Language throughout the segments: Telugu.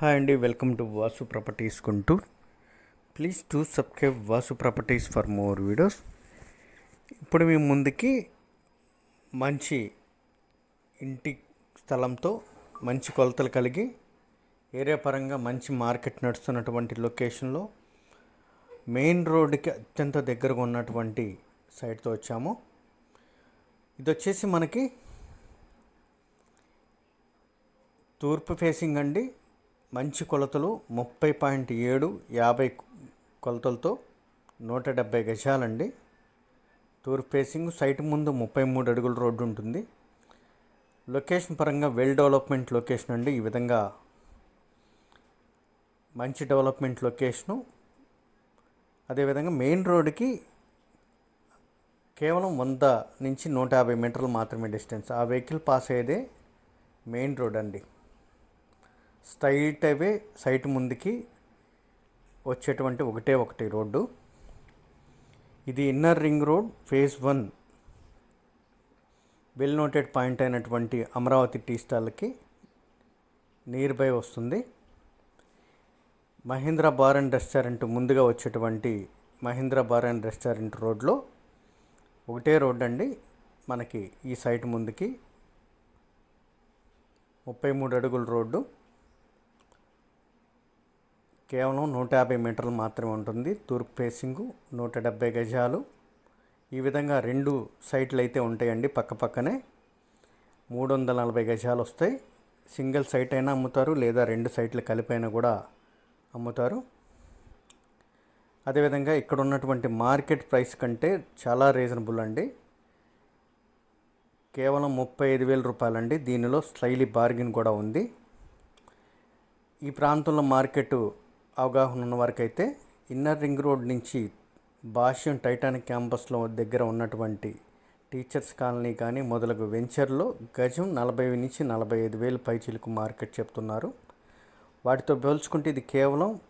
హాయ్ అండి welcome to Vasu properties కుంటూ please to subscribe Vasu properties for more videos. ఇప్పుడు మీ ముందుకి మంచి ఇంటి స్థలంతో మంచి కొలతలు కలిగి ఏరియా పరంగా మంచి మార్కెట్ నడుస్తున్నటువంటి లొకేషన్లో మెయిన్ రోడ్డుకి అత్యంత దగ్గరగా ఉన్నటువంటి సైట్తో వచ్చాము. ఇది వచ్చేసి మనకి తూర్పు ఫేసింగ్ అండి. మంచి కొలతలు ముప్పై పాయింట్ ఏడు యాభై కొలతలతో నూట డెబ్బై గజాలండి. టూర్ ఫేసింగ్ సైట్ ముందు ముప్పై మూడు అడుగుల రోడ్డు ఉంటుంది. లొకేషన్ పరంగా వెల్ డెవలప్మెంట్ లొకేషన్ అండి ఈ విధంగా. మంచి డెవలప్మెంట్ లొకేషను. అదేవిధంగా మెయిన్ రోడ్డుకి కేవలం వంద నుంచి నూట యాభై మీటర్లు మాత్రమే డిస్టెన్స్. ఆ వెహికల్ పాస్ అయ్యేదే మెయిన్ రోడ్ అండి. స్ట్రైట్ అవే సైట్ ముందుకి వచ్చేటువంటి ఒకటే ఒకటి రోడ్డు. ఇది inner ring road phase one. Well noted point అయినటువంటి అమరావతి టీ స్టాల్కి నియర్ బై వస్తుంది. మహీంద్రా బార్ అండ్ రెస్టారెంట్ ముందుగా వచ్చేటువంటి మహీంద్రా బార్ అండ్ రెస్టారెంట్ రోడ్లో ఒకటే రోడ్ అండి. మనకి ఈ సైట్ ముందుకి ముప్పై మూడు అడుగుల రోడ్డు. కేవలం నూట యాభై మీటర్లు మాత్రమే ఉంటుంది. తూర్పు ఫేసింగు నూట డెబ్బై గజాలు. ఈ విధంగా రెండు సైట్లు అయితే ఉంటాయండి పక్క పక్కనే. మూడు వందల నలభై గజాలు వస్తాయి. సింగిల్ సైట్ అయినా అమ్ముతారు లేదా రెండు సైట్లు కలిపైనా కూడా అమ్ముతారు. అదేవిధంగా ఇక్కడ ఉన్నటువంటి మార్కెట్ ప్రైస్ కంటే చాలా రీజనబుల్ అండి. కేవలం ముప్పై ఐదు వేల రూపాయలండి. దీనిలో స్లైలీ బార్గిన్ కూడా ఉంది. ఈ ప్రాంతంలో మార్కెట్ అవగాహన ఉన్నవారికైతే ఇన్నర్ రింగ్ రోడ్ నుంచి భాష్యం టైటానిక్ క్యాంపస్లో దగ్గర ఉన్నటువంటి టీచర్స్ కాలనీ కానీ మొదలగు వెంచర్లో గజం నలభై నుంచి నలభై ఐదు వేలు పైచీలకు మార్కెట్ చెప్తున్నారు. వాటితో పోల్చుకుంటే ఇది కేవలం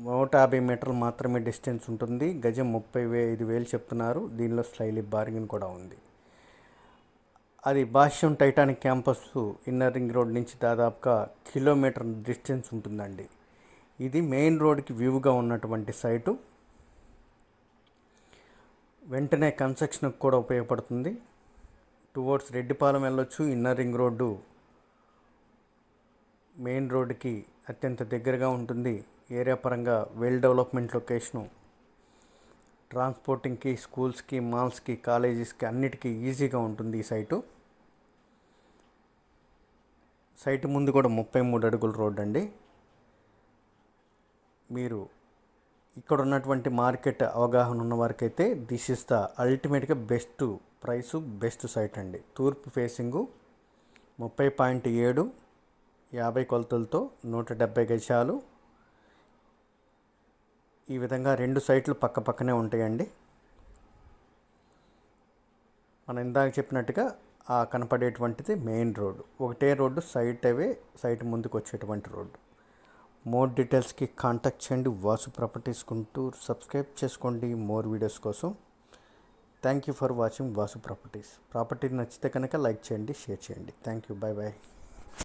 నూట యాభై మీటర్లు మాత్రమే డిస్టెన్స్ ఉంటుంది. గజం ముప్పై వే ఐదు వేలు చెప్తున్నారు. దీనిలో స్లైలీ బార్గెన్ కూడా ఉంది. అది Bhashyam titanic campus inner ring road నుంచి దాదాపుగా కిలోమీటర్ డిస్టెన్స్ ఉంటుందండి. ఇది మెయిన్ రోడ్కి వ్యూగా ఉన్నటువంటి సైటు. వెంటనే కన్స్ట్రక్షన్కి కూడా ఉపయోగపడుతుంది. టువర్డ్స్ రెడ్డిపాలెం వెళ్ళొచ్చు. ఇన్నర్ రింగ్ రోడ్డు మెయిన్ రోడ్డుకి అత్యంత దగ్గరగా ఉంటుంది. ఏరియా పరంగా వెల్ డెవలప్మెంట్ లొకేషను. ట్రాన్స్పోర్టింగ్కి స్కూల్స్కి మాల్స్కి కాలేజెస్కి అన్నిటికీ ఈజీగా ఉంటుంది ఈ సైటు. సైట్ ముందు కూడా ముప్పై మూడు అడుగుల రోడ్ అండి. మీరు ఇక్కడ ఉన్నటువంటి మార్కెట్ అవగాహన ఉన్న వారికైతే దిస్ ఇస్ ద అల్టిమేట్గా బెస్ట్ ప్రైసు బెస్ట్ సైట్ అండి. తూర్పు ఫేసింగు ముప్పై పాయింట్ ఏడు యాభై కొలతలతో నూట డెబ్బై గజాలు. ఈ విధంగా రెండు సైట్లు పక్క పక్కనే ఉంటాయండి. మనం ఇందాక చెప్పినట్టుగా ఆ కనపడేటువంటిది మెయిన్ రోడ్డు ఒకటే రోడ్డు సైట్ అవే సైట్ ముందుకు వచ్చేటువంటి రోడ్డు మోర్ డీటెయిల్స్కి కాంటాక్ట్ చేయండి. వాసు ప్రాపర్టీస్ గుంటూరు. సబ్స్క్రైబ్ చేసుకోండి మోర్ వీడియోస్ కోసం. Thank you for watching Vasu properties. Property నచ్చితే కనుక లైక్ చేయండి షేర్ చేయండి. Thank you bye bye